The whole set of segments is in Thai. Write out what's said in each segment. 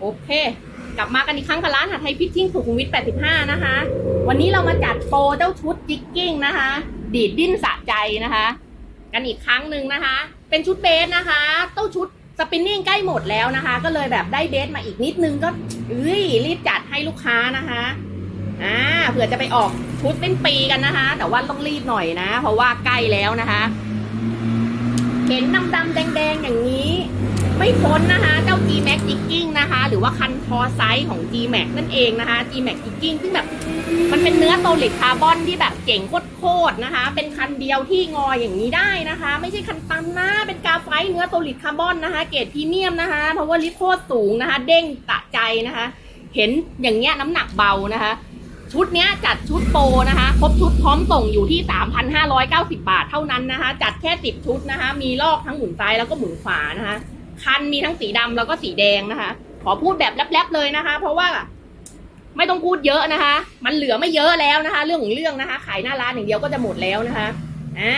โอเค กลับมากันอีกครั้งกับร้านหัดไทยฟิตติ้งสุขุมวิท 85 นะคะ วันนี้เรามาจัดโปรเจ้าชุดจิกกิ้งนะคะ ดีดดิ้นสะใจนะคะ กันอีกครั้งหนึ่งนะคะ เป็นชุดเบสนะคะ เต้าชุดสปินนิ่งใกล้หมดแล้วนะคะ ก็เลยแบบได้เบสมาอีกนิดนึงก็เอ้ยรีบจัดให้ลูกค้านะคะอ่าเผื่อจะไปออกชุดสิ้นปีกันนะคะ แต่ว่าต้องรีบหน่อยนะ เพราะว่าใกล้แล้วนะคะ เห็นดำดำๆแดงอย่างนี้ ไม่พ้นนะคะ เจ้า G Max Jigging นะคะ หรือว่าคันทอไซส์ของ G Max นั่นเองนะคะ G Max Jigging ซึ่งแบบมันเป็นเนื้อโซลิดคาร์บอนที่แบบเจ๋งโคตรๆนะคะ เป็นคันเดียวที่งออย่างนี้ได้นะคะ ไม่ใช่คันตันนะเป็นกาไฟเนื้อโซลิดคาร์บอนนะคะ เกรดพรีเมียมนะคะ เพราะว่าลิโคตรสูงนะคะ เด้งตะใจนะคะ เห็นอย่างเงี้ยน้ำหนักเบานะคะชุดเนี้ยจัดชุดโปรนะคะ ครบชุดพร้อมส่งอยู่ที่ 3,590 บาทเท่านั้นนะคะ จัดแค่ 10 ชุดนะคะ มีลอกทั้งหมุนซ้ายแล้วก็หมุนขวานะคะ คันมีทั้งสีดำแล้วก็สีแดงนะคะ ขอพูดแบบแลบๆเลยนะคะ เพราะว่าไม่ต้องพูดเยอะนะคะ มันเหลือไม่เยอะแล้วนะคะ เรื่องของเรื่องนะคะ ขายหน้าร้านอย่างเดียวก็จะหมดแล้วนะคะอ่า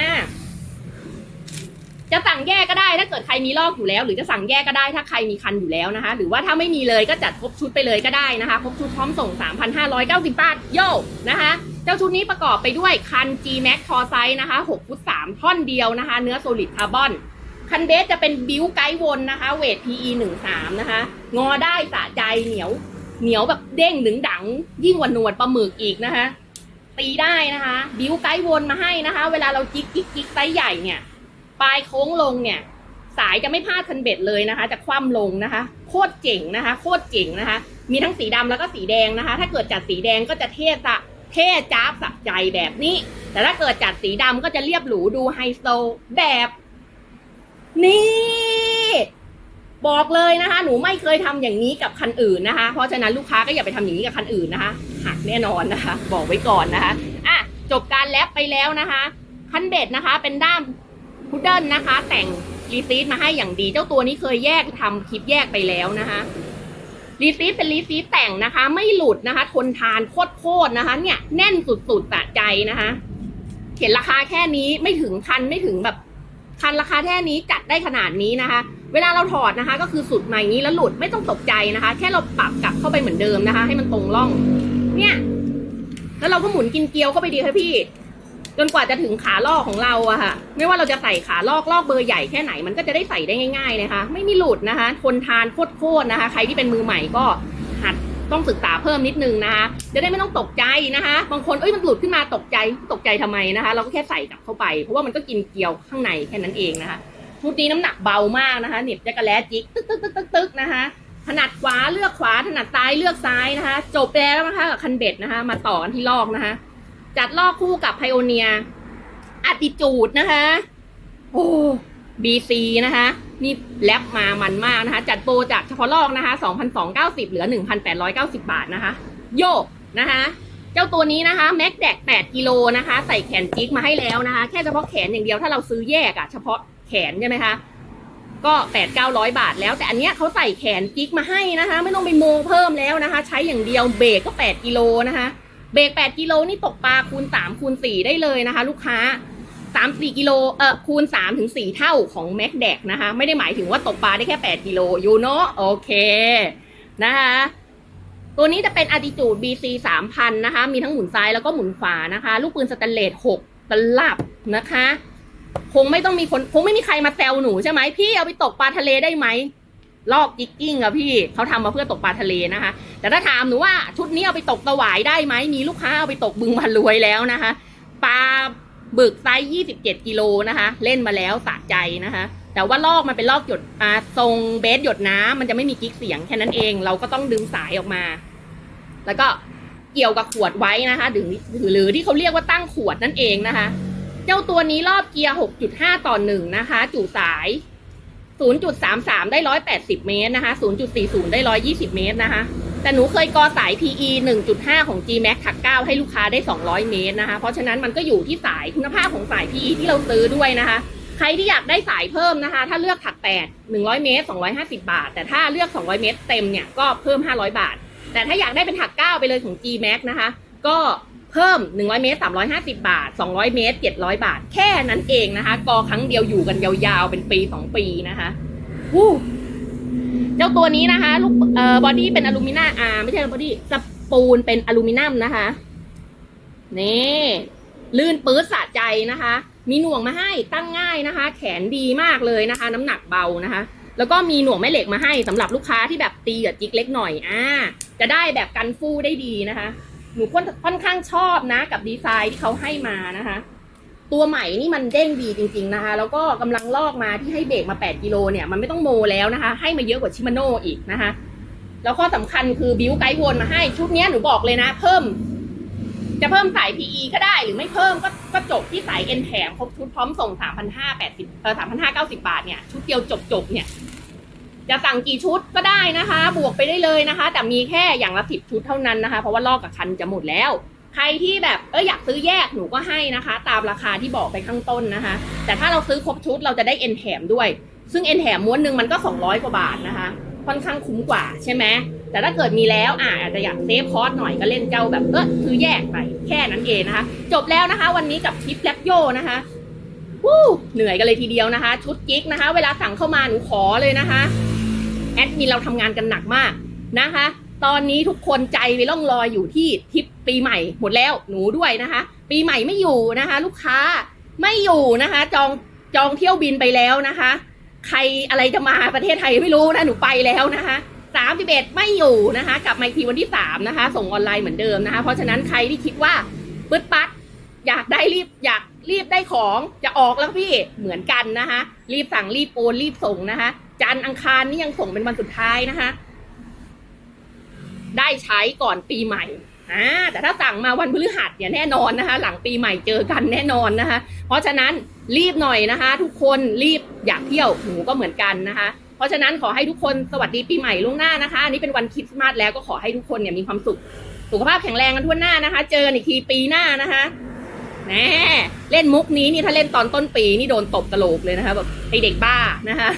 จะสั่งแยกก็ได้ถ้าเกิดใครมีลอกอยู่แล้ว หรือจะสั่งแยกก็ได้ถ้าใครมีคันอยู่แล้วนะคะ หรือว่าถ้าไม่มีเลยก็จัดครบชุดไปเลยก็ได้นะคะครบชุดพร้อมส่ง 3,590 บาทโย่นะคะ เจ้าชุดนี้ประกอบไปด้วยคัน G Max ทอไซส์นะคะ6ฟุต3ท่อนเดียวนะคะ เนื้อโซลิดคาร์บอน คันเบสจะเป็นบิวไกด์วนนะคะเวท PE 1 3นะคะ งอได้สะใจเหนียว เหนียวแบบเด้งดึงดัง ยิ่งกว่าหนวดปลาหมึกอีกนะคะ ตีได้นะคะ บิวไกด์วนมาให้นะคะ เวลาเราจิกจิกจิกไซส์ใหญ่เนี่ย ปลายโค้งลงเนี่ย สายจะไม่พลาดคันเบ็ดเลยนะคะ จะคว่ำลงนะคะ โคตรเจ๋งนะคะ โคตรเจ๋งนะคะ มีทั้งสีดำแล้วก็สีแดงนะคะ ถ้าเกิดจัดสีแดงก็จะเท่สะเท่จ้าบสะใจแบบนี้ แต่ถ้าเกิดจัดสีดำก็จะเรียบหรูดูไฮโซแบบ นี่ บอกเลยนะคะ หนูไม่เคยทำอย่างนี้กับคันอื่นนะคะ เพราะฉะนั้นลูกค้าก็อย่าไปทำอย่างนี้กับคันอื่นนะคะหักแน่นอนนะคะ บอกไว้ก่อนนะคะอะจบการแลปไปแล้วนะคะ คันเบ็ดนะคะ เป็นด้ามพุดเดิลนะคะ แต่งรีซีดมาให้อย่างดีเจ้าตัวนี้เคยแยกทำคลิปแยกไปแล้วนะคะรีซีดเป็นรีซีดแต่งนะคะ ไม่หลุดนะคะ ทนทานโคตรๆนะคะ เนี่ยแน่นสุดๆสะใจนะคะเห็นราคาแค่นี้ไม่ถึงพันไม่ถึงแบบ คันราคาแค่นี้จัดได้ขนาดนี้นะคะ เวลาเราถอดนะคะ ก็คือสุดมาอย่างนี้แล้วหลุดไม่ต้องตกใจนะคะ แค่เราปรับกลับเข้าไปเหมือนเดิมนะคะ ให้มันตรงร่อง เนี่ย แล้วเราก็หมุนกินเกลียวเข้าไปดีค่ะพี่ จนกว่าจะถึงขาลอกของเราอะค่ะ ไม่ว่าเราจะใส่ขาลอกลอกเบอร์ใหญ่แค่ไหนมันก็จะได้ใส่ได้ง่าย ๆนะคะ ไม่มีหลุดนะคะ ทนทานโคตรๆนะคะ ใครที่เป็นมือใหม่ก็หัด ต้องศึกษาเพิ่มนิดนึงนะคะ จะได้ไม่ต้องตกใจนะคะ บางคนเอ้ยมันหลุดขึ้นมาตกใจตกใจทำไมนะคะ เราก็แค่ใส่กลับเข้าไป เพราะว่ามันก็กินเกลียวข้างในแค่นั้นเองนะคะชุดนี้น้ำหนักเบามากนะคะเหน็บจักรแล้จิกตึ๊กตึ๊กตึ๊กตึ๊กตึ๊กนะคะถนัดขวาเลือกขวาถนัดซ้ายเลือกซ้ายนะคะ จบแล้วนะคะกับคันเบ็ดนะคะ มาต่อกันที่ลอกนะคะ จัดลอกคู่กับไพโอเนียอติจูดนะคะ โอ้ บีซีนะคะ นี่แลบมามันมากนะคะ จัดโปรจากเฉพาะลอกนะคะ 2,290 เหลือ 1,890 บาทนะคะ โยกนะคะ เจ้าตัวนี้นะคะแม็กแดก8กิโลนะคะ ใส่แขนจิ๊กมาให้แล้วนะคะ แค่เฉพาะแขนอย่างเดียวถ้าเราซื้อแยกอะเฉพาะแขนใช่ไหมคะ ก็แปดเก้าร้อยบาทแล้ว แต่อันเนี้ยเขาใส่แขนจิ๊กมาให้นะคะ ไม่ต้องไปโมเพิ่มแล้วนะคะ ใช้อย่างเดียวเบรกก็แปดกิโลนะคะ เบรกแปดกิโลนี่ตกปลาคูณสามคูณสี่ได้เลยนะคะ ลูกค้า สามสี่กิโลเออคูณสามถึงสี่เท่าของแม็กแดกนะคะ ไม่ได้หมายถึงว่าตกปลาได้แค่แปดกิโลยูโนโอเคนะคะตัวนี้จะเป็น Attitude BC 3000 นะคะ มีทั้งหมุนซ้ายแล้วก็หมุนขวานะคะ ลูกปืนสแตนเลส6ตลับนะคะ คงไม่ต้องมีคน คงไม่มีใครมาแซวหนูใช่ไหม พี่เอาไปตกปลาทะเลได้ไหม ลอกจิกกิ้งอะพี่ เขาทำมาเพื่อตกปลาทะเลนะคะ แต่ถ้าถามหนูว่าชุดนี้เอาไปตกตะหวายได้ไหม มีลูกค้าเอาไปตกบึงมารวยแล้วนะคะ ปลา บึกไซส์27 กิโลนะคะ เล่นมาแล้วสะใจนะคะ แต่ว่าลอกมันเป็นลอกหยดอ่าทรงเบสหยดน้ำมันจะไม่มีกิ๊กเสียงแค่นั้นเอง เราก็ต้องดึงสายออกมา แล้วก็เกี่ยวกับขวดไว้นะคะหรือหรือที่เขาเรียกว่าตั้งขวดนั่นเองนะคะ เจ้าตัวนี้รอบเกียร์ 6.5 ต่อ 1 นะคะ จุสาย 0.33 ได้ 180 เมตรนะคะ 0.40 ได้ 120 เมตรนะคะ แต่หนูเคยกอสาย PE 1.5 ของ G-Max ถัก9ให้ลูกค้าได้ 200 เมตรนะคะ เพราะฉะนั้นมันก็อยู่ที่สายคุณภาพของสาย PE ที่เราซื้อด้วยนะคะ ใครที่อยากได้สายเพิ่มนะคะ ถ้าเลือกถัก 8 100 เมตร 250 บาท แต่ถ้าเลือก 200 เมตรเต็มเนี่ยก็เพิ่ม 500 บาท แต่ถ้าอยากได้เป็นถัก 9 ไปเลยของ G-Max นะคะ ก็เพิ่ม 100 เมตร 350 บาท 200 เมตร 700 บาท แค่นั้นเองนะคะ กอครั้งเดียวอยู่กันยาวๆ เป็นปี 2 ปีนะคะวู้ เจ้าตัวนี้นะคะลูกเอ่อบอดี้เป็นอลูมิเนียมอ่าไม่ใช่บอดี้สปูลเป็นอลูมิเนียมนะคะนี่ลื่นปื๊ดสะใจนะคะ มีหน่วงมาให้ตั้งง่ายนะคะ แขนดีมากเลยนะคะ น้ำหนักเบานะคะ แล้วก็มีหน่วงแม่เหล็กมาให้สำหรับลูกค้าที่แบบตีกับจิกเล็กหน่อยอ่าจะได้แบบกันฟูได้ดีนะคะ หนูค่อนข้างชอบนะ กับดีไซน์ที่เขาให้มานะคะ ตัวใหม่นี่มันเด้งดีจริง ๆนะคะ แล้วก็กำลังลอกมาที่ให้เบรกมา 8 กิโลเนี่ยมันไม่ต้องโมแล้วนะคะ ให้มาเยอะกว่าชิมาโน่อีกนะคะ แล้วข้อสำคัญคือบิวไกด์วนมาให้ชุดนี้หนูบอกเลยนะ เพิ่ม จะเพิ่มสาย PE ก็ได้หรือไม่เพิ่มก็ก็จบที่สาย N แถมครบชุดพร้อมส่ง 3,580เออ3,590 บาทเนี่ยชุดเดียวจบจบเนี่ยจะสั่งกี่ชุดก็ได้นะคะ บวกไปได้เลยนะคะ แต่มีแค่อย่างละสิบชุดเท่านั้นนะคะ เพราะว่าลอกกับคันจะหมดแล้ว ใครที่แบบเอออยากซื้อแยกหนูก็ให้นะคะ ตามราคาที่บอกไปข้างต้นนะคะ แต่ถ้าเราซื้อครบชุดเราจะได้ N แถมด้วย ซึ่ง N แถมม้วนหนึ่งมันก็ 200 กว่าบาทนะคะ ค่อนข้างคุ้มกว่าใช่ไหมแต่ถ้าเกิดมีแล้วอ่าอาจจะอยากเซฟคอสหน่อยก็เล่นเจ้าแบบเออซื้อแยกไปแค่นั้นเองนะคะ จบแล้วนะคะ วันนี้กับคลิปแลปโยนะคะวู้เหนื่อยกันเลยทีเดียวนะคะ ชุดกิ๊กนะคะ เวลาสั่งเข้ามาหนูขอเลยนะคะแอดมินเราทำงานกันหนักมากนะคะ ตอนนี้ทุกคนใจไปล่องลอยอยู่ที่ทริปปีใหม่หมดแล้วหนูด้วยนะคะ ปีใหม่ไม่อยู่นะคะ ลูกค้าไม่อยู่นะคะ จองจองเที่ยวบินไปแล้วนะคะ ใครอะไรจะมาประเทศไทยไม่รู้นะหนูไปแล้วนะคะสามสิบเอ็ดไม่อยู่นะคะกลับมาทีวันที่สามนะคะ ส่งออนไลน์เหมือนเดิมนะคะ เพราะฉะนั้นใครที่คิดว่าปึ๊ดปัดอยากได้รีบอยากรีบได้ของจะออกแล้วพี่เหมือนกันนะคะ รีบสั่งรีบโอนรีบส่งนะคะ จันอังคารนี่ยังส่งเป็นวันสุดท้ายนะคะ ได้ใช้ก่อนปีใหม่อ่าแต่ถ้าสั่งมาวันพฤหัสเนี่ยแน่นอนนะคะ หลังปีใหม่เจอกันแน่นอนนะคะ เพราะฉะนั้นรีบหน่อยนะคะ ทุกคนรีบอยากเที่ยวหนูก็เหมือนกันนะคะ เพราะฉะนั้นขอให้ทุกคนสวัสดีปีใหม่ล่วงหน้านะคะอันนี้เป็นวันคริสต์มาสแล้วก็ขอให้ทุกคนเนี่ยมีความสุขสุขภาพแข็งแรงกันทั่วหน้านะคะ เจอกันอีกทีปีหน้านะคะแหมเล่นมุกนี้นี่ถ้าเล่นตอนต้นปีนี่โดนตบตลกเลยนะคะแบบไอเด็กบ้านะคะ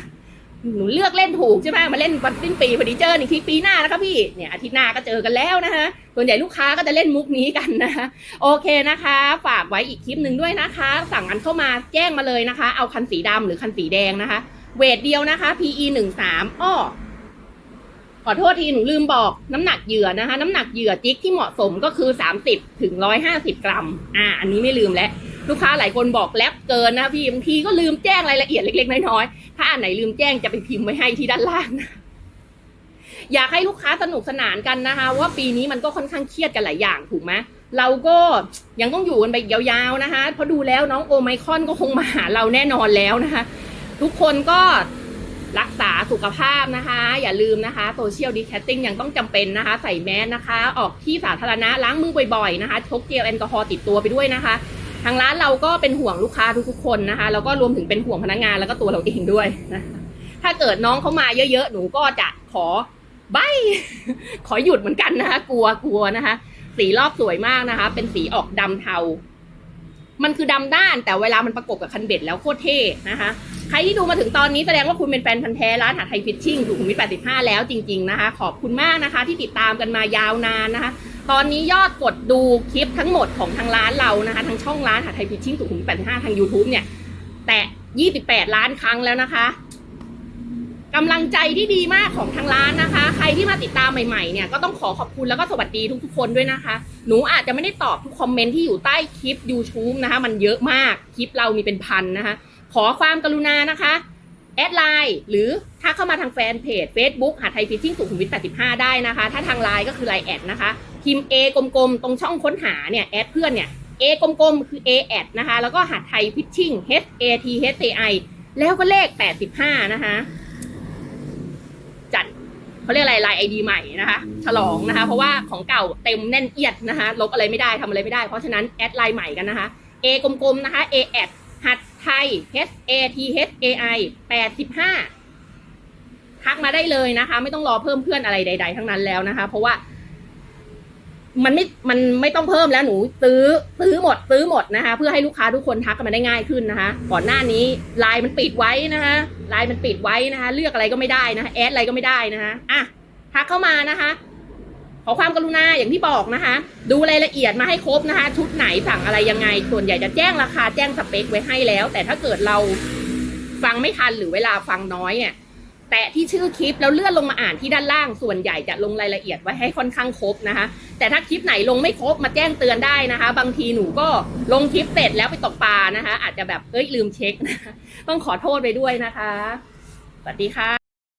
หนูเลือกเล่นถูกใช่ไหมมาเล่นวันสิ้นปีพอดีเจออีกทีปีหน้านะคะพี่เนี่ยอาทิตย์หน้าก็เจอกันแล้วนะคะส่วนใหญ่ลูกค้าก็จะเล่นมุกนี้กันนะคะโอเคนะคะ ฝากไว้อีกคลิปหนึ่งด้วยนะคะ สั่งกันเข้ามาแจ้งมาเลยนะคะ เอาคันสีดำหรือคันสีแดงนะคะ เวทเดียวนะคะ PE หนึ่งสามอ้อขอโทษทีหนูลืมบอกน้ำหนักเหยื่อนะคะ น้ำหนักเหยื่อจิกที่เหมาะสมก็คือ 30ถึง150 กรัม อ่า อันนี้ไม่ลืมแล้ว ลูกค้าหลายคนบอกแลบเกินนะพี่บางทีก็ลืมแจ้งรายละเอียดเล็ก ๆ น้อยๆถ้าอันไหนลืมแจ้งจะไปพิมพ์ไว้ให้ที่ด้านล่างนะอยากให้ลูกค้าสนุกสนานกันนะคะ ว่าปีนี้มันก็ค่อนข้างเครียดกันหลายอย่างถูกไหมเราก็ยังต้องอยู่กันไปยาวๆนะคะเพราะดูแล้วน้องโอไมคอนก็คงมาหาเราแน่นอนแล้วนะคะ ทุกคนก็รักษาสุขภาพนะคะ อย่าลืมนะคะโซเชียลดิแคสติ้งยังต้องจำเป็นนะคะ ใส่แมสนะคะ ออกที่สาธารณะล้างมือบ่อยๆนะคะพกเจลแอลกอฮอล์ติดตัวไปด้วยนะคะ ทางร้านเราก็เป็นห่วงลูกค้าทุกๆคนนะคะแล้วก็รวมถึงเป็นห่วงพนักงานแล้วก็ตัวเราเองด้วยนะคะถ้าเกิดน้องเขามาเยอะๆหนูก็จะขอใบขอหยุดเหมือนกันนะคะกลัวกลัวนะคะ สีรอบสวยมากนะคะ เป็นสีออกดำเทา มันคือดำด้านแต่เวลามันประกบกับคันเบ็ดแล้วโคตรเท่นะคะ ใครที่ดูมาถึงตอนนี้แสดงว่าคุณเป็นแฟนพันธ์แท้ร้านหาไทยฟิชชิ่งถูกคุณวิท85 แล้วจริง ๆนะคะ ขอบคุณมากนะคะ ที่ติดตามกันมายาวนานนะคะ ตอนนี้ยอดกดดูคลิปทั้งหมดของทางร้านเรานะคะทางช่องร้านหาไทยฟิชชิ่งถูกคุณวิท85ทาง YouTube เนี่ย แต่28ล้านครั้งแล้วนะคะกำลังใจที่ดีมากของทางร้านนะคะ ใครที่มาติดตามใหม่ๆเนี่ยก็ต้องขอขอบคุณแล้วก็สวัสดีทุกๆคนด้วยนะคะ หนูอาจจะไม่ได้ตอบทุกคอมเมนต์ที่อยู่ใต้คลิป YouTube นะคะ มันเยอะมากคลิปเรามีเป็นพันนะคะ ขอความกรุณานะคะแอดไลน์หรือถ้าเข้ามาทางแฟนเพจ Facebook หาไทยฟิชชิ่งสุขุมวิท85 ได้นะคะ ถ้าทางไลน์ก็คือไลน์แอดนะคะ พิมพ์ A กลมๆ ตรงช่องค้นหาเนี่ยแอดเพื่อนเนี่ย A กลมๆ คือ A แอดนะคะ แล้วก็หาไทยฟิชชิ่ง H A T H A I แล้วก็เลข 85 นะคะ จัดเขาเรียกอะไรไลน์ไอดีใหม่นะคะ ฉลองนะคะ เพราะว่าของเก่าเต็มแน่นเอียดนะคะ ลบอะไรไม่ได้ทำอะไรไม่ได้ เพราะฉะนั้นแอดไลน์ใหม่กันนะคะ A กลมๆ นะคะ A แอดหัดไทย H A T H A I 85ทักมาได้เลยนะคะ ไม่ต้องรอเพิ่มเพื่อนอะไรใด ๆ ทั้งนั้นแล้วนะคะ เพราะว่า มันไม่ มันไม่ต้องเพิ่มแล้วหนูซื้อซื้อหมดซื้อหมดนะคะ เพื่อให้ลูกค้าทุกคนทักกันมาได้ง่ายขึ้นนะคะ ก่อนหน้านี้ไลน์มันปิดไว้นะคะไลน์มันปิดไว้นะคะ เลือกอะไรก็ไม่ได้นะคะแอดอะไรก็ไม่ได้นะคะอะทักเข้ามานะคะขอความกรุณาอย่างที่บอกนะคะ ดูรายละเอียดมาให้ครบนะคะ ชุดไหนสั่งอะไรยังไง ส่วนใหญ่จะแจ้งราคาแจ้งสเปคไว้ให้แล้ว แต่ถ้าเกิดเราฟังไม่ทันหรือเวลาฟังน้อยเนี่ยแตะที่ชื่อคลิปแล้วเลื่อนลงมาอ่านที่ด้านล่าง ส่วนใหญ่จะลงรายละเอียดไว้ให้ค่อนข้างครบนะคะ แต่ถ้าคลิปไหนลงไม่ครบมาแจ้งเตือนได้นะคะ บางทีหนูก็ลงคลิปเสร็จแล้วไปตกปลานะคะ อาจจะแบบเอ้ยลืมเช็ค ต้องขอโทษไปด้วยนะคะ สวัสดีค่ะ